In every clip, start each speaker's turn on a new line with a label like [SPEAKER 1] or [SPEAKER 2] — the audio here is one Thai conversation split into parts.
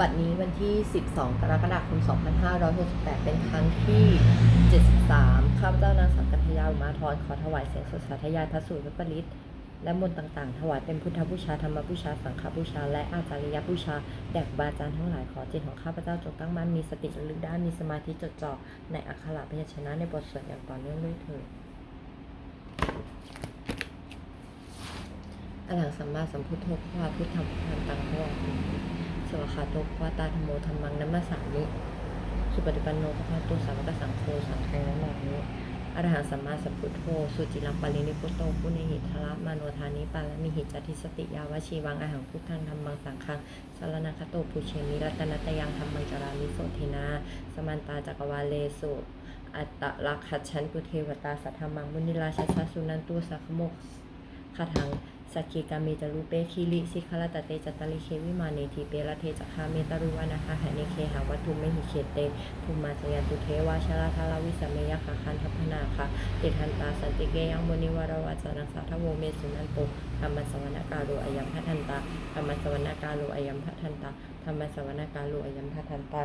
[SPEAKER 1] บัดนี้วันที่ 12 กรกฎาคม 2568 เป็นครั้งที่ 73 ข้าพเจ้านางสังกัทยาอุมาทรขอถวายเสียงสดสาธยายพระสูตรวิปริตและมนต์ต่างๆ ถวายเป็นพุทธบูชาธรรมบูชา สังฆบูชา และอาจาริยบูชา แด่บาอาจารย์ทั้งหลายขอจิตของข้าพเจ้าจงตั้งมั่นมีสติระลึกได้มีสมาธิจดจ่อในอักขระพยัญชนะในบทสวดอย่างต่อเนื่องด้วยเถิดอรหังสัมมาสัมพุทโธพระวาพุทธังพุทธังตังพระวาพุทธ สวากขาโตพระวาตาธโมธรรมังนัมมาสามิสุปฏิปันโนพระภาโตสาวกสังโฆสังฆังนัมมามิอรหังสัมมาสัมพุทโธ สุจิลังปารินิพุโตปุเนหิทละมาโนทานิปาลมิหิจัติสติยาวชีวังอหังพุทธังธรรมังสังฆังสารนังคโตปุเชมิรัตนตยังธรรมังจารามิโสเทนา สมันตาจักวาเลสุอัตตลักขัดชันกุเทวตาสัทธมังมุนิราชสสุนันตุสักโมกคาทัง สักขีกามีจารุเปคีลิสิคลตเตจัตลิเควิมาเนทีเปรเทจคาเมตารุวานาคาหาเนเคหาวัตถุไม่หิเขเตภูมาจยันตุเทวาชาลาทาลาวิสเมยคาคันทัพนาคะติทันตาสันติเกยังมุนิวารวัจนังสาทโวเมสุนันโตธรรมสวรรกาโลอายัมพัทันตาธรรมสวรรกาโลอายัมพัทันตาธรรมสวรรกาโลอายัมพัทันตา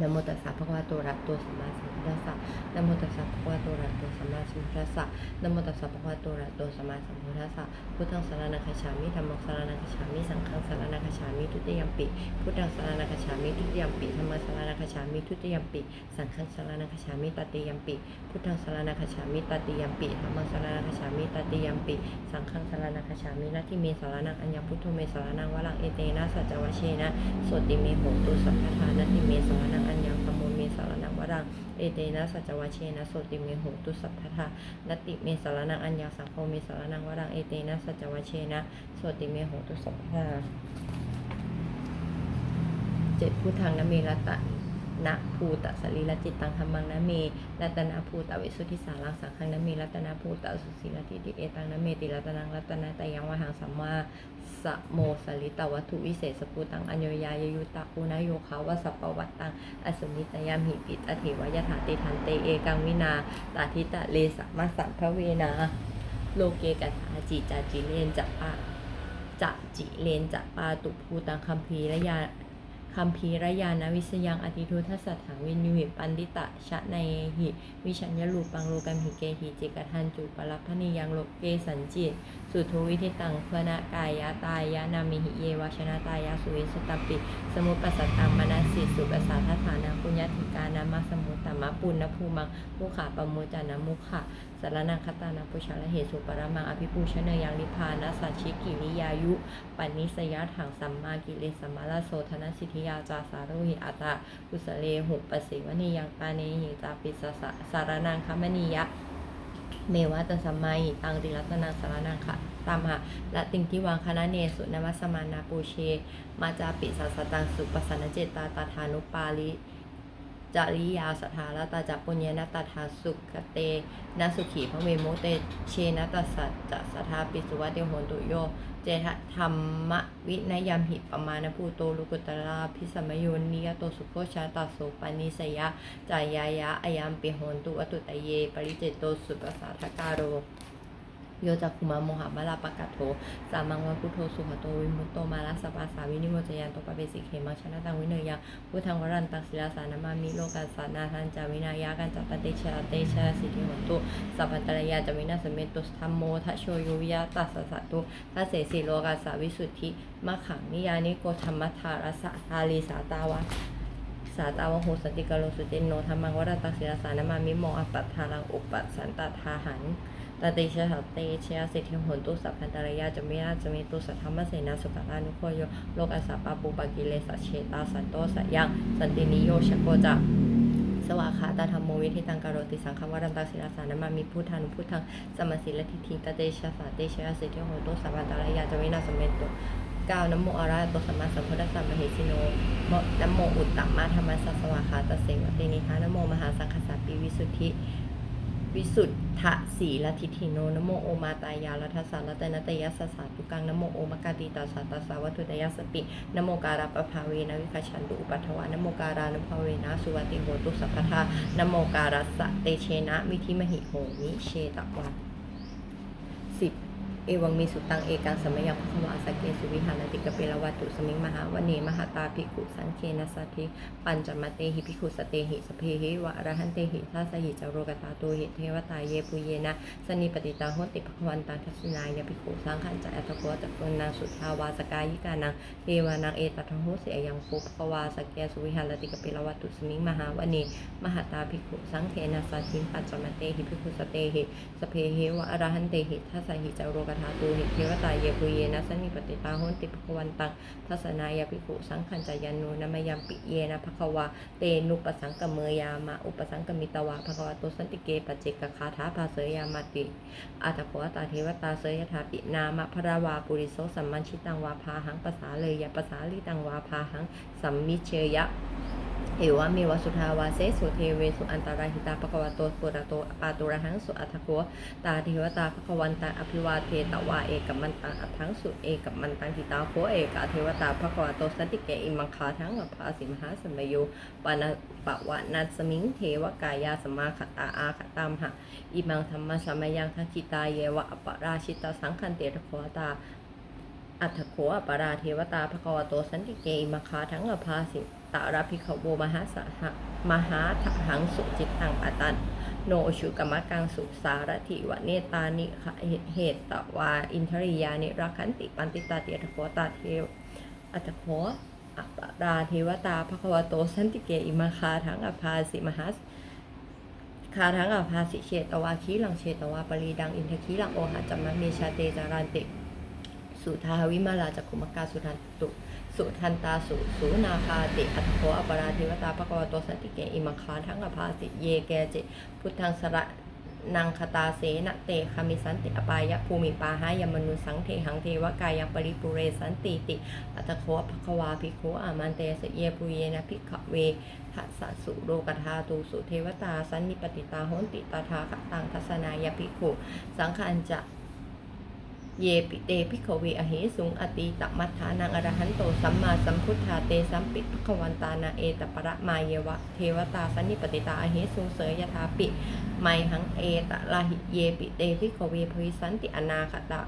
[SPEAKER 1] นะโมตัสสะภะคะวะโตอะระโตสัมมาสัมพุทธัสสะนะโมตัสสะภะคะวะโตอะระโตสัมมาสัมพุทธัสสะนะโมตัสสะภะคะวะโตอะระโตสัมมาสัมพุทธัสสะพุทธังสรณังคัจฉามิธัมมังสรณังคัจฉามิ สังฆังสรณังคัจฉามิ ทุติยมปิ พุทธังสรณังคัจฉามิ ทุติยมปิธัมมังสรณังคัจฉามิ ทุติยมปิ สังฆังสรณังคัจฉามิ ตติยมปิ พุทธังสรณังคัจฉามิ ตติยมปิธัมมังสรณังคัจฉามิ ตติยมปิ สังฆังสรณังคัจฉามินาทิเมสรณังอัญญพุทโธเมสรณังวรังเอเตนะสัจจวัชเชนะ โสติเมโหตุสัพพทานาทิเมสรณังอัญญังธรรมโมเมสารนังวรัง เอเตนะสัจวัชเชนะโสติเมโหตุสัพพทานติเมสารนังอัญญาสังโฆเมสารนังวรัง เอเตนะสัจวัชเชนะโสติเมโหตุสัพพทาเจ็ดพุทธังนะเมรตะ นะภูตสรีระจิตตังธรรมังนะเมรัตนาภูตวิสุทธิสารังสังฆังนะเมรัตนาภูตสุสีรติติเอตังนะเมติรัตนังรัตนาตยังวหังสัมมาสะโมสลิตวัตถุวิเศษสปุตังอัญโยยายยุตะอุนโยคาวสัปวัตตังอสุนิตยามหิปิตอเถวยถาติทันเตเอกังวินาตาทิตะเลสะมัสสัพพเวนา โลเกกัตาจิจาจิเลนจะปาจะจิเลนจะปาตุภูตังคัมภีระยา คัมภีระยานวิสยังอติทุทัสสถาวินิวิปันติตะชะในหิวิชัญญลูปังโลกัมหิเกหิเจกทันจุปลัพพนิยังโลเกสันจิต สุทุวิธิตังเพนะกายะตายะนามิหิเยวชนะตายะสุวิสตตปิ สมุปปัสสตังมนัสสิสุปัสสาทฐานังปุญญติกานามาสมุ มะปุณณภูมังมุขาปมุจจานามุขะสารนังคตานาปุชาละเหตุสุปรมังอภิปูชเนยังนิพานะสัจฉิกิริยายุปันนิสยะถังสัมมากิเลสัมมาลโสธนสิทธิยาจาสารุหิอัตตากุสเลหุปสิวนิยังปาเนหิจาปิสสะสารนังคมณียะเมวะตสัมมาหิตังติรัตนังสารนังค่ะตามหะละติงทิวังคณะเนสุนมัสมานาปูเช มาจาปิสัสสตังสุปสสนเจตาตาธานุปาลิ จริยาสถาลตาจัปุญญนตถาสุขเตนสุขีพระเวโมเตเชนตัสสะจะสถาปิสุวัติโหนตุโย เจทธรรมวินยามหิปมาณภูโตลุกุตราพิสมโยนิยโตสุโคชาตาโสปานิสยะจายายะอายามปิโหนตุอตุตเย ปริเจโตสุปัสสาทการโร โยจักคุมาโมหะมาลาปะกะโทสามังวะพุทโธสุขโตวิมุตโตมาลาสปาสาวินิโมจยันโตปะเปสิเขมังชนะตังวิเนยังพุทธังวรันตังศิลาสานามามิโลกัสสานาทันจาวินายากันจัตตะเตชะเตชะสิทธิหันตุสัพพันตรยาจาวินาสเมตุสธัมโมทะโชยวิยะตัสสะตุทัเสสิโลกัสสาวิสุทธิมะขังนิยานิโกธรรมทารสะทาลีสาตาวะสาตาวโหสติกโลสุเจนโนธรรมังวรัตตังศิลาสานามามิโมอัปปัฏฐานังอุปปัสสันตทาหัน ตติชะหัตเตชยสิทธิโหนตุสัพพันตรยาจะมิราจะมิตุสัทธรรมเสนาสุขลานุโคโยโลกัสสะปาปุปกิเลสะเชตาสันโตสะยังสันตินิโยชโกจะสวาขาตาธรรมโมวิธิตังกโรติสังฆวรันตังศิลาสานามามิพุทธานุพุทธังสมสิลทิทิตเตชะสาเตชยสิทธิโหนตุสัพพันตรยาจะมินาสเมตุก้าวนะโมอะระหะโตสัมมาสัมพุทธัสสะมเหสิโนโมนโมอุตตมะธรรมสสสวาคาตเสวะเตนิทานะโมมหาสังคสาปิวิสุทธิ วิสุทธะสีละทิทิโนนโมโอมาตายาลัทธสารัตนตยสสสาตุกังนโมโอมากาติตาสัตาสาวัตุตยสปินโมการาปภาเวนะวิคัชชันตุอุปัทวานโมการานภาเวนะสุวัติโหตุสัพพทานโมการัสสะเตเชนะมิธิมหิโหมิเชตวะสิบ เอวังมีสุตังเอกังสมยังภควาสกเกสุวิหารติกเปรวัตุสมิงมหาวเนมหาตาภิกขุสังเคนัสสทิปัญจมเตหิภิกขุสเตหิสเพหิวะอรหันเตหิทัสสหิจาโรกตาโตหิเทวตาเยปุเยนะสนิปติตาโหติภควันตาทัศนายภิกขุสังขันจะอัตโกจักตุนางสุทาวาสกายิกานังเทวานังเอตัทโหเสยยังปุภวาสกเกสุวิหารติกเปรวัตุสมิงมหาวเนมหาตาภิกขุสังเคนัสสทิปัญจมเตหิภิกขุสเตหิสเพหิวะอรหันเตหิทัสสหิจาโรกตาโตหิเทวตาเยปุเยนะสนิปติตาโหติภควันตังทัศนายภิกขุสังขันจายานุนามยามปิเยนะภควาเตนุปสังกเมยามาอุปสังกมิตวาภควาโตสันติเกปจเจกคาถาภาเสยามาติอัตโขตาเทวตาเสยถาปินามะพระวาปุริโสสัมมัญชิตังวาพาหังภาษาเลยยะภาษาลิตังวาพาหังสัมมิเชยะ เอวะเมวสุทาวาเสสุเทเวสุอันตราหิตาภควโตปุระโตปาตุระหังสุอัตถโกตาเทวตาภควันตังอภิวาเทตวาเอกัมมันตังอัตถังสุเอกัมมันตังหิตาโคเอกะเทวตาภควโตสันติเกอิมังคาทั้งอภาสิมหาสมโยปานปะวะนัสมิงเทวกายาสมาคตาอาคตามหะอิมังธรรมสมัยังทัคิตาเยวะอปราชิตาสังคันเตระโคตาอัตถโขอปราเทวตาภควโตสันติเกอิมังคาทั้งอภาสิาราภิขโวมหาสหมหาทหังสุจิตตังปตัน โนชุกรรมกังสุสารถิวะเนตานิขเหตตวาอินทริยานิรักขันติปันติตาเตียทโคตาเทวอัตโขอปราเทวตาภควโตสันติเกอิมคาทังอภาสิมหาคาทังอภาสิเชตวาคีลังเชตวาปรีดังอินทคีลังโอหะจัมมะเมชาเตจารันติ สุทาวิมาลาจักขุมกาสุทันตุสุทันตาสุสุนาคาติอัตโขอปราเทวตาภควโตสันติเกอิมังคาทั้งอภาสิเยแกจิพุทธังสระนังคตาเสนเตคามิสันติอปายะภูมิปาหายมนุสังเทหังเทวกายังปริปุเรสันติติอัตโขภควาภิกขุอามันเตสเยปุเยนะภิกขเวทัสสุโรกธาตูสุเทวตาสันนิปติตาโหนติตาทาคตังทัสนายภิกขุสังขันจะ เยปิเตพิขเวอเหสุงอติตมัฏฐานังอรหันโตสัมมาสัมพุทธาเตสัมปิภควันตานาเอตปรมาเยวะเทวตาสันนิปติตาอเหสุงเสยยถาปิไมหังเอตลาหิเยปิเตพิขเวภวิสันติอนาคตะ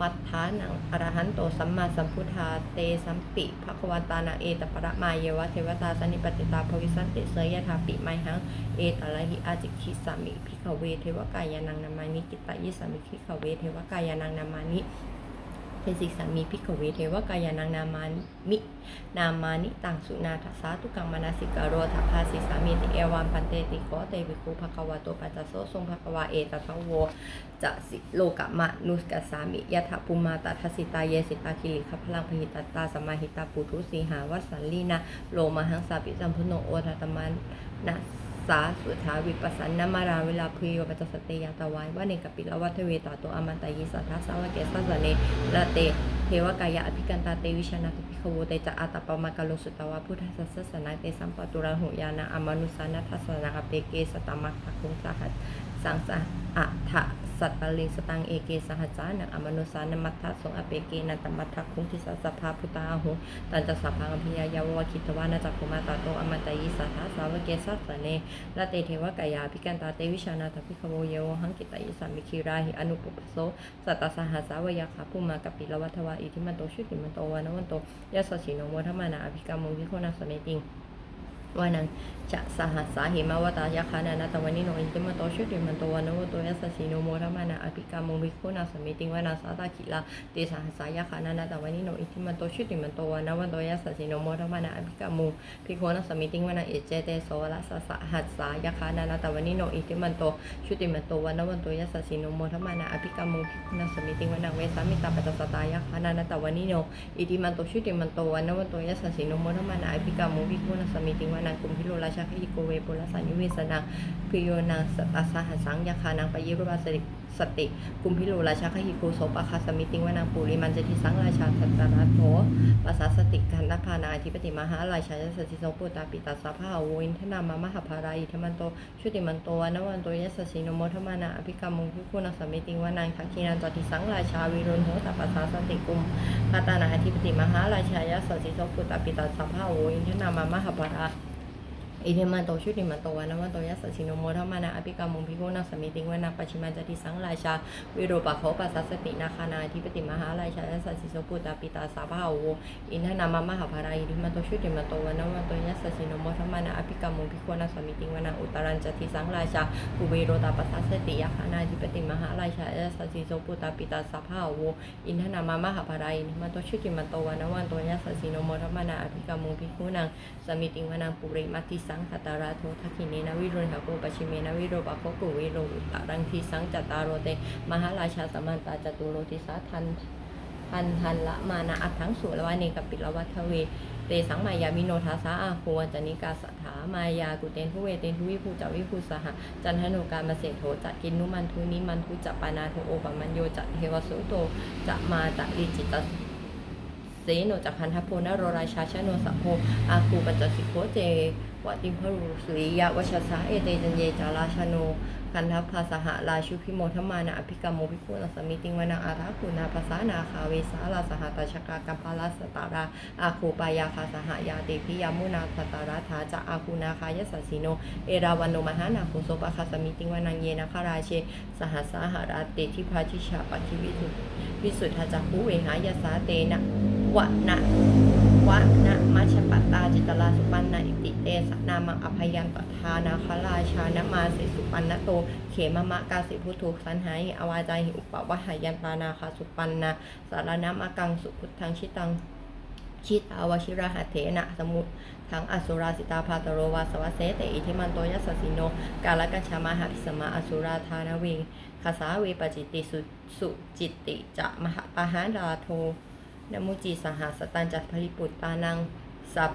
[SPEAKER 1] มัทฐานังอรหันโตสัมมาสัมพุทธาเตสัมปิภควันตานาเอตปรมาเยวะเทวตาสนิปติตาภวิสันติเสยยถาปิไมหังเอตระหิอาจิคิสามิพิขเวเทวกายานังนามานิกิตายิสามิพิขเวเทวกายานังนามานิ เทสิสามีพิขเวเทวกายานังนามามิ นามานิตังสุนาทัสสาตุกังมานาสิกาโรทัพาสิสามีติเอวันปันเตติโกเตวิคุภควาโตปัจจโสทรงภควาเอตทังโวจะสิโลกะมะนุสกสามิยะถะปุมาตาทัสสิตาเยสิตาคิริขพลังพหิตตาสมาหิตาปุทุสีหาวัสสันลีนาโลมหังสาปิสัมพุโนโอทัตมันนะ สาสุทาวิปัสสนามาราเวลาพุยปัจจสเตยาตวายว่าเนกปิลวัตเวตาโตอมันตายิสัทธาสาวะเกสัสเนละเตเทวกายะอภิกันตาเตวิชนาตุพิขโวเตจะอาตปมากาลสุตวาพุทธสัสสนาเตสัมปตุระหุยานาอมนุสานัทสนาอเปเกสตมัคคคุงสหัสสังสะอัฏฐ สัตตลิงสตังเอเกสหัสานังอมนุสานมัทธะสงอเปเกนันตมัทธะคุงทิสสสภาพุตาหุตันจะสัพพังอภิยายาวะคิตวานาจักขุมาตาโตอมัตายิสัทธาสาวเกสัสเนละเตเทวกายาพิกันตาเตวิชานาทพิขโวเยวหังกิตายิสามิคิราหิอนุปปโสสัตตสหัสสาวยาขาภูมากปิลวัทวาอิทิมันโตชุติมันโตวานวันโตยัสสชิโนโมทมานาอภิกรรมวิโคนาสเมติง วานังจะสหัสสาหิมาวตายาคานานาตวันนิโนอินติมันโตชุติมันโตวานวันโตยัสสชิโนโมทมานาอภิกรรมมุวิโคนาสเมติวานาสาตาคิลาเตสหัสสายาคานานาตวันนิโนอินติมันโตชุติมันโตวานวันโตยัสสชิโนโมทมานาอภิกรรมมุพิโคนัสมิติงวนาเอเจเตโสละสสหัสสายาคานานาตวันนิโนอิติมันโตชุติมันโตวันนวันโตยัสสสิโนโมทมานาอภิกรรมุพิโคนัสมิติงวนาเวสามิตาปัจจสตายาคานานาตวันนิโนอิติมันโตชุติมันโตวันนวันโตยัสสสิโนโมทมานาอภิกรรมุพิโคนัสมิติวงวนากุมพิโรราชาคิโกเวปุรสันยุเวสนังพิโยนางสัสสหัสสังยาคานังปะยิรุบาสติ สติกุมพิโลราชาคิโกโสปะคาสมิติงวนาปุริมันเจติสังราชาสัตตนาโถปัสสาสติกันนภานาอธิปติมหาราชายสติโสปุตตาปิตาสาภาโวอินทนามามหาภาราอิธมันโตชุติมันโตวันวันโตยัสสิโนโมทมานาอภิกรรมุงพิคุณสมิติงวานางทักขีนันจติสังราชาวิรุณโหตปัสสาสติกุมพาตานาอธิปติมหาราชายสติโสปุตตาปิตาสาภาโวอินทนามามหาภารา อิเทมันโตชุติมันโตวานะวันโตยัสสะชิโนโมทัมมานะอภิกามุงพิโกนัสสมิติงวนาปชิมาจติสังราชา วิโรปะโคปัสสตินาคานาธิปติมหาราชายัสสิโสปุตตาปิตาสาภาโวอินทนามามหาภาราอิทิมันโตชุติมันโตวานะวันโตยัสสะชิโนโมทัมมานะอภิกามุงพิโกนัสสมิติงวนาอุตรัญจติสังราชาอุเวโรตาปัสสัสสติยาคานาธิปติมหาราชายัสสิโสปุตตาปิตาสาภาโวอินทนามามหาภาราอิทิมันโตชุติมันโตวานะวันโตยัสสิโนโมทัมมานะอภิกามุงพิโกนังสมิติงวนังปุริมัติสังขตาราโททักขิเนนวิรุณหะโกปชิเมนวิโรปะโคกุวิโรตตรังทีสังจัตตารโรเต มหาราชาสมันตาจตุโรติสาทันทันทันละมานะอัตถังสุรวานีกับปิลวัทเวเตสังมายามิโนทาสาอาโควจนิกาสถามายากุเตนทุเวเตนทุวิภูจาวิภูสหะจันทโนการมาเสโทจักกินนุมันทุนิมันทุจัปปานาโทโอปมัญโยจัตเทวสุโตจะมาตะลิจิตเสโนจักขันทโพนโรราชาชโนสัพโพอาคูปัจจสิโคเจ วติมพรุสุริยะวชสาเอเตจันเยจาราชโนคันทัพภาสหะราชุพิโมทมานะอภิกรรมโมภิกุณสมิติงวนาอาราคูนาภาษานาคาเวสาลาสหตชกากัมปาลสตาราอาคูปายาคาสหยาเตพิยามุนาสตาราธาจะอาคูนาคายสัสิโน เอราวันโนมหานาคุโสปะคาสมิติงวนังเยนะคาราเช สหัสาหาราเตทิพาชิชาปัิวิสุวิสุทธาจักขุเวหายาสาเตนะวะนะ วะนะมัชปตตาจิตลาสุปันนาอิติเตสนามังอภยันตทานาคราชานมาสิสุปันนโต เขมมะกาสิพุทุสันหายอวาจายหิอุปวะหายันตานาคาสุปันนาสารนามะกังสุพุทธังชิตังชิตาวชิระหัตเถนะสมุทั้งอสุราสิตาภาตโรวาสวะเสเตอิทิมันโตยัสสิโน กาลกัญชามาหาพิสมาอสุราธานวิงคาสาเวปจิตติสุสุจิตติจะมหาปหาราโท นมุจีสหสตันจัตพลิปุตตานังสัพ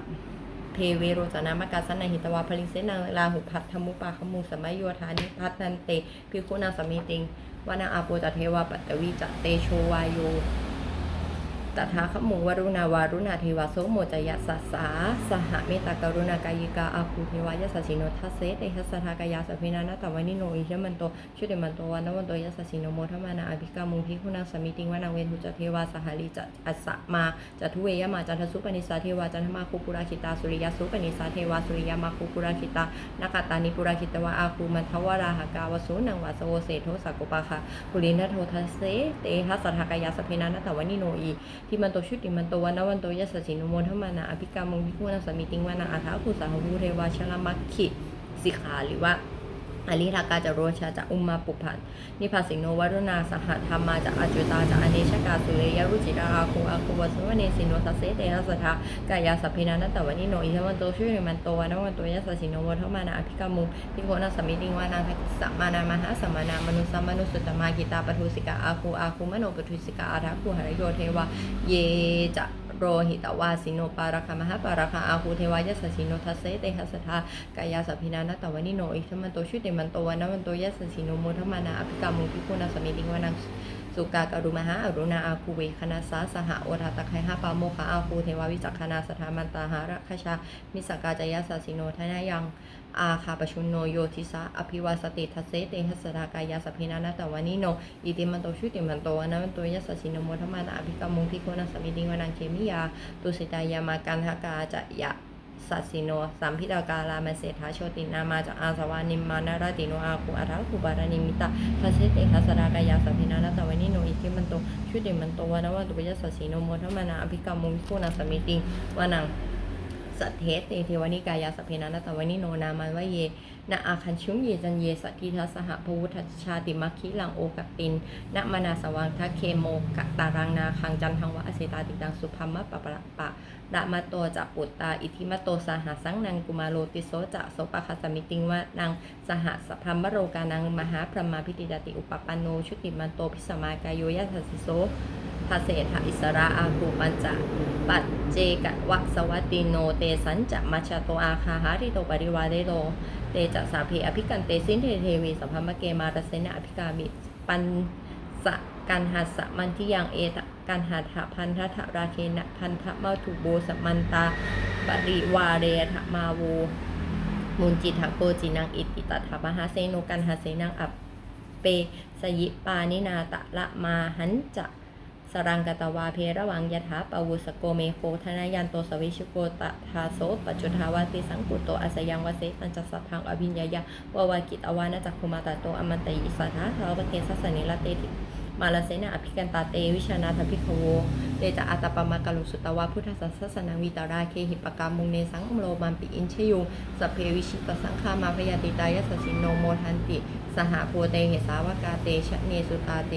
[SPEAKER 1] เทเวโรจนามกาสนาหิตวาพลิงเสนาลาหุพัทธมุปาขมุสมัยโยธานิพัฒนันเตพิคุนาสมีติงวานาอาโปจตเทวาปัตตวีจตเตโชวายโย ตถาคมุงวรุณาวารุณาเทวาโสโมจยัสสสาสหเมตตากรุณากายิกาอาคูเทวายัสสสิโนทัสเสเตหัสทากายาสพเพนานาตวานิโนอิเชมันโตชุติมันโตวันนวันโตยัสสสิโนโมทมานาอภิกามุงพิคุนังสมิติงวานังเวทุจเทวาสหลิจอัสสะมาจัทุเวยมาจันทสุปนิสาเทวาจันทมาคุปุราคิตาสุริยสุปนิสาเทวาสุริยมาคุปุราคิตานากาตานิปุราคิตวาอาคูมันทวราหกาวสุนังวาสโวเสโทสักุปาคะปุรินทโททัสเสเตหัสทากายาสพเพนานาตวานิโนอีที่มันโตชุติมันโตวั อริทักาหรือว่าอริทากาจะโรชาจะอุมมาปุพันนิพาสิงโนวรุณาสหธรรมาจะอจุตาจะอเนชกาสุเรยรุจิราอาคูอาคูวสุวเนสินโนทัสเสเตหัสทากายาสัพเพนานัตตวันิโนอิทวันโตชุติมันโตวันนวันโตยัสสสินุโมทมานาอภิกรรมมงพิคุนัสมิติวานาทักสัมมานามหาสัมมานามนุสัมมนุสุตตมากิตาปทุสิกาอาคูอาคูมโนปทุสิกาอาทัคูหริโยเทวาเยจะ รหิตวาสิโนปารคามหาปารคาอาหูเทวายสสสิโนทัสเสเตหัสทากายาสัพพินานาตวานิโนอิทมันโตชุติมันโตวันมันโตยสสสิโนโมทมานาอภิกามุงพิคุนัสมิติงวานัง สุกากรุมหาอรุณาอาคูเวคณาสาสหโอทาตะไคหาปาโมคาอาคูเทวาวิจักคณาสถามันตาหาระคชา มิสกาจายาสสิโนทนายังอาคาปชุนโนโยทิสาอภิวาสติทัสเสเตหัสรากายาสพเพนานาตวานิโนอิติมันโตชุติมันโตวันนวันโตยัสสสิโนโมทมานาอภิกรรมุงพิโคนัสมิติงวานังเคมิยาตุสิตายามากันทกาจะยะ สัสสิโน สัมพิตากาลามเสถาโชตินามาจะอาสวานิมมานารติโนอาคูอาราคูบารานิมิตาทัสเสเตคัสรากายาสัพพินานาสวานิโนอิทิมันโตชุติมันโตวานวันตุปยัสสสิโนโมทมานาอภิกรรมุขนาสมิติวานัง สัทเทเตเทวนิกายาสเพนานาตวานิโนนามันวเยนะอาคันชุมเยจันเยสัทธิทัสสหพวุทธชาติมัคคิลังโอกตินนมนาสวังทัคเคโมกตารังนาคังจันทังวะอเสตาติตังสุพัมมะปะปะปะดะมาโตจะปุตตาอิทิมาโตสหสังนังกุมาโลติโสจะโสปะคาสมิติงวะนางสหสพัมมโรกานังมหาพรหมาพิติดติอุปปันโนชุติมันโตพิสมากายโยยะทัสสิโสทาเศธาอิสระอาคูปัญจปัจ เจกวัสวัตติโน เตสัญจะมัชฌโตอาคาหาริโตปริวาเรโตเตจะสาเพอภิกันเตสินเทเทวีสัพพมะเกมาตเสนะอภิกามิปันสะกันหัสมันที่ยังเอตกันหัตถะพันธะทะราเคนะพันธะเมาถุโบสมันตาปริวาเรทะมาโวมุนจิตหโกจินังอิติตัถามหาเซโนกันหาเสนังอัปเปสยิปานินาตะละมาหันจะ สรังกตวาเพระวังยถาปวุสโกเมโคธนายันโตสวิชโกตทาโสปัจจุทาวาติสังกุโตอาสยังวเสตัญจสัพพังอภิญญายาวาวากิตอวานาจักคุมาตาโตอมันตยิสัทธาทาวะเกสัสนิลเตติมาลเสนาอภิกันตาเตวิชนาถพิกขโวเตจะอัตปมากลุสุตวาพุทธสัสสนังวิตาราเคหิปกามุงเนสังโลมันปิอินชยุงสเพวิชิตสังฆามาพยาติตายสสินโนโมทันติ สหภูเตเหสาวกาเตชะเนสุตาเต